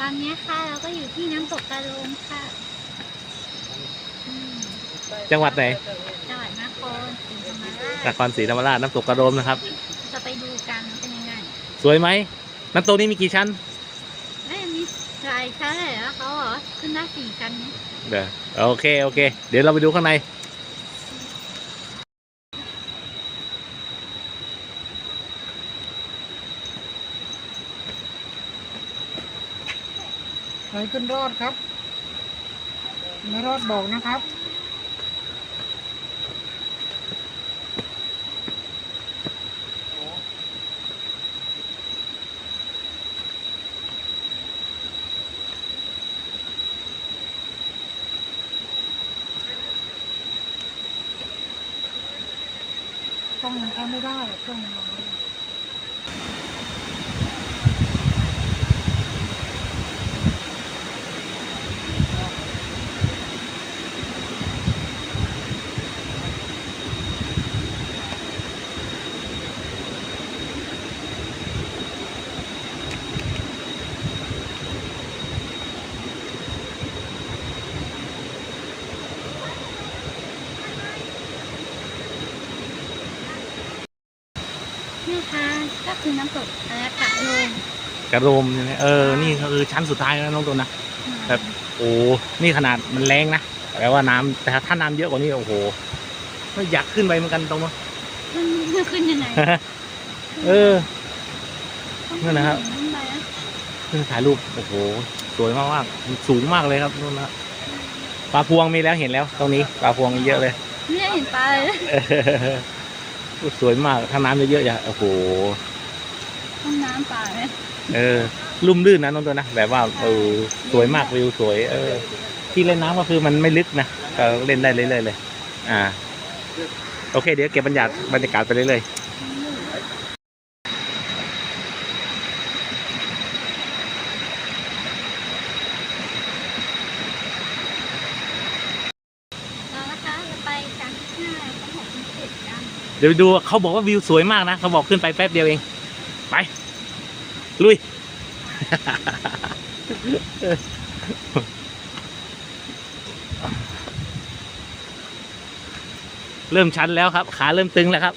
ตอนนี้ค่ะเราก็อยู่ที่น้ำตกกระโลงค่ะอืมจังหวัดไหนจังหวัดนครศรีธรรมนราชครศรีธรรมราชน้ำตกกระโดมนะครับจะไปดูกันเป็นยังไงสวยไหมน้ำตกนี้มีกี่ชั้นไม่มีหลายชั้นเลยเหรอเขาเหรอขึ้นได้สี่ชั้นนี้เดี๋ยวโอเคโอเค เดี๋ยวเราไปดูข้างใน ใครขึ้นรอดครับ ไม่รอดบอกนะครับต้องมันเข้าไม่ได้เครื่องมันน้อยนี่ ค่ะก็คือน้ำตกอะไรกระโลงกระโดมใช่ไหมเออ นี่ก็คือชั้นสุดท้ายแล้วนะน้องตัวนะครับโอ้นี่ขนาดมันแรงนะแปลว่าน้ำแต่ถ้าน้ำเยอะกว่านี้โอ้โหก็อยากขึ้นไปเหมือนกันตรงนู้นขึ้นขึ้นยังไงเออนั่นนะครับขึ้นไปนะขึ้นถ่ายรูปโอ้โหสวยมากมากมันสูงมากเลยครับนู่นนะปลาพวงมีแล้วเห็นแล้ว ตรงนี้ปลาพวงมีเยอะเลยไม่ได้เห็นปลาเลยเออสวยมากถ้าน้ำเยอะๆอย่าโอ้โห ห้องน้ำปลาเลยเออลุ่มลื่นนะน้องตัวนะแบบว่าเออสวยมากวิวสวย เออ ที่เล่นน้ำก็คือมันไม่ลึกนะก็เล่นได้เรื่อยๆเลย อ่า โอเค เดี๋ยวเก็บบรรยากาศบรรยากาศไปเรื่อยเรานะคะจะไปกันห้าชั้นหกชั้นเจ็ดกันๆเดี๋ยวไปดูเขาบอกว่าวิวสวยมากนะ เขาบอกขึ้นไปแป๊บเดียวเอง ไป ลุย เริ่มชันแล้วครับ ขาเริ่มตึงแล้วครับ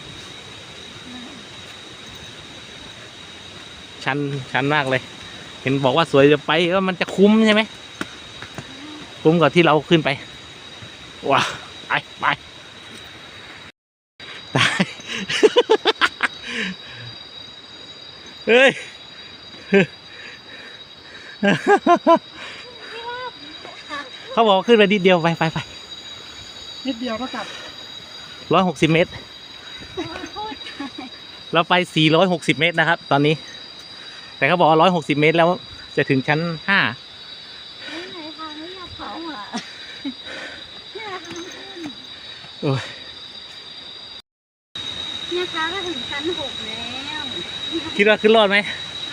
ชันชันมากเลย เห็นบอกว่าสวยจะไปว่ามันจะคุ้มใช่ไหม คุ้มกว่าที่เราขึ้นไป ว้าไป ไปตาย เฮ้ยเขาบอกว่าขึ้นไปนิดเดียวไปไปไปนิดเดียวเท่ากับร้อยหกสิบเมตรโคตรเราไป460เมตรนะครับ ตอนนี้ แต่เขาบอกว่า160เมตรแล้วจะถึงชั้น5ไม่ไหนทางไม่อยากเผาอะเนี่ยทางขึ้นโอ้ยเนี่ยคะก็ถึงชั้นหกแล้ว คิดว่าขึ้นรอดไหม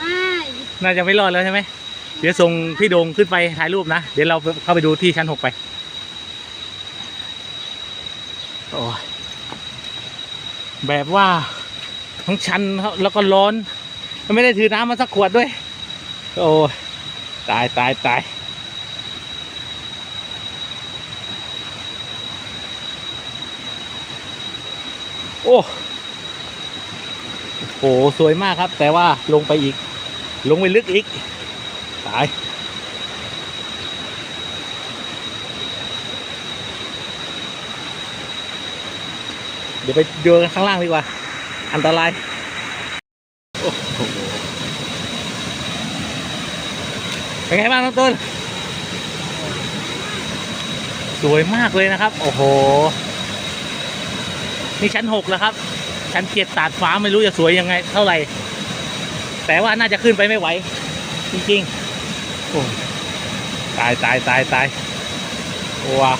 ไม่น่าจะไม่รอดแล้วใช่ไหมเดี๋ยวส่งพี่โดงขึ้นไปถ่ายรูปนะ เดี๋ยวเราเข้าไปดูที่ชั้น6ไป โอ้ยแบบว่าทั้งชันครับแล้วก็ร้อน ไม่ได้ถือน้ำมาสักขวดด้วย โอ้ยตายตายตายโอ้ โหสวยมากครับ แต่ว่าลงไปอีก ลงไปลึกอีกตายเดี๋ยวไปดูกันข้างล่างดีกว่า อันตรายโอ้โหเป็นไงบ้างน้องต้น สวยมากเลยนะครับ โอ้โห นี่ชั้นหกแล้วครับ ชั้นเจ็ดตาดฟ้าไม่รู้จะสวยยังไง เท่าไหร่ แต่ว่าน่าจะขึ้นไปไม่ไหว จริงๆโอ้ตายตายตายตายว้า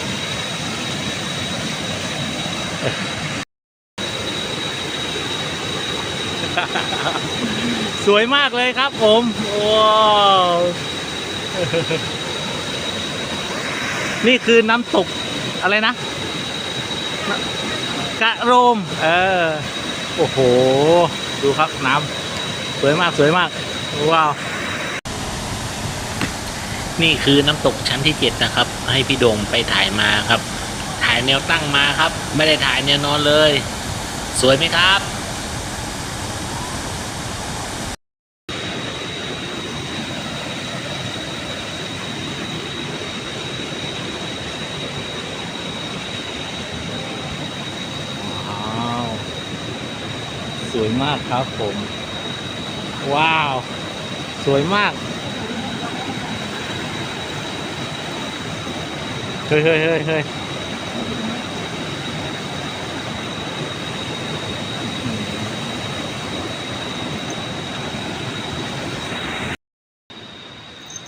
สวยมากเลยครับผมว้าวนี่คือน้ำตกอะไรนะกระโรม เออ โอ้โห ดูครับน้ำสวยมากสวยมาก ว้าว นี่คือน้ำตกชั้นที่เจ็ดนะครับ ให้พี่โด่งไปถ่ายมาครับ ถ่ายแนวตั้งมาครับ ไม่ได้ถ่ายแนวนอนเลย สวยไหมครับ วยมากครับผม ว้าว สวยมาก เฮ้ยเฮ้ยเฮ้ยเฮ้ย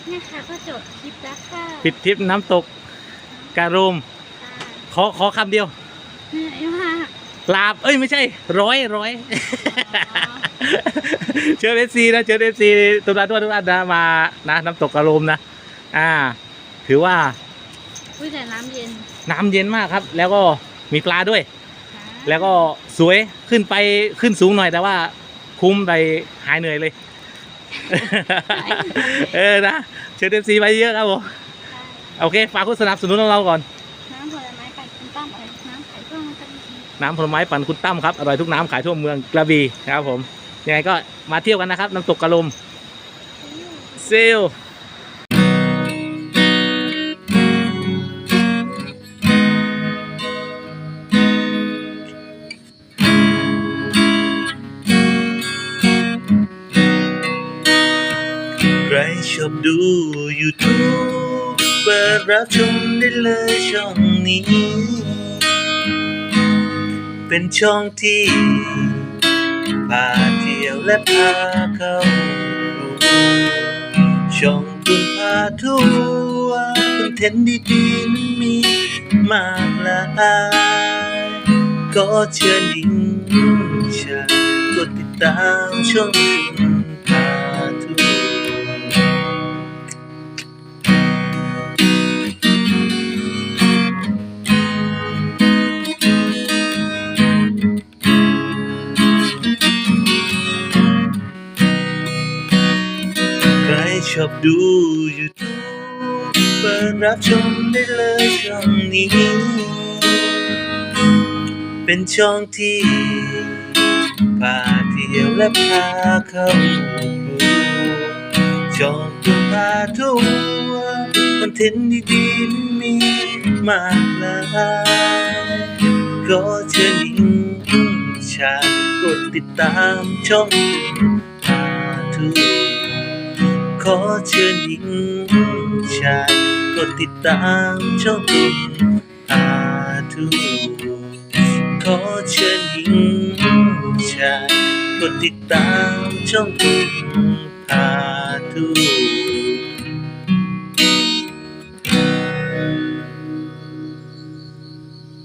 เนี่ยค่ะก็จบคลิปแล้วค่ะปิดทริปน้ำตกการุมขอขอคำเดียว เหนื่อยมาก ลาบ เอ้ยไม่ใช่ร้อยร้อยเชิญเอฟซีนะเชิญเอฟซีตุลาทุกทุกท่านนะมานะน้ำตกกระโลมนะ อ่า ถือว่าอุ้ยแต่น้ำเย็น น้ำเย็นมากครับ แล้วก็มีปลาด้วยค่ะแล้วก็สวยขึ้นไปขึ้นสูงหน่อยแต่ว่าคุ้มไปหายเหนื่อยเลย เออนะเชิญเอฟซีไปเยอะครับผมค่ะโอเค ฝากคุณสนับสนุนเราก่อนน้ำผ น้ำผลไม้ปั่นคุณตั้มครับ อร่อยทุกน้ำขายทั่วเมืองกระบี่ครับผม ยังไงก็มาเที่ยวกันนะครับน้ำตกกระลมเซลใครชอบดู YouTube เปิดรับชมได้เลยช่องนี้ เป็นช่องที่พาเที่ยวและพาเข้าช่องคุณพาทัวร์คอนเทนต์ดีๆนั้นมีมากหลายก็เชิญหญิงชายกดติดตามช่องคุณ รชอบดู YouTube เปิดรับชมได้เลยช่องนี้ เป็นช่องที่พาเที่ยวและพาเข้ารู้ช่องตัวพาทัวร์คอนเทนต์ดีๆนั้นมีมากมายก็เชิญหญิงชายกดติดตามช่องพาทัวร์ ขอเชิญหญิงชายกดติดตามช่องตุนอาทูขอเชิญหญิงชายกดติดตามช่องตุนอาทู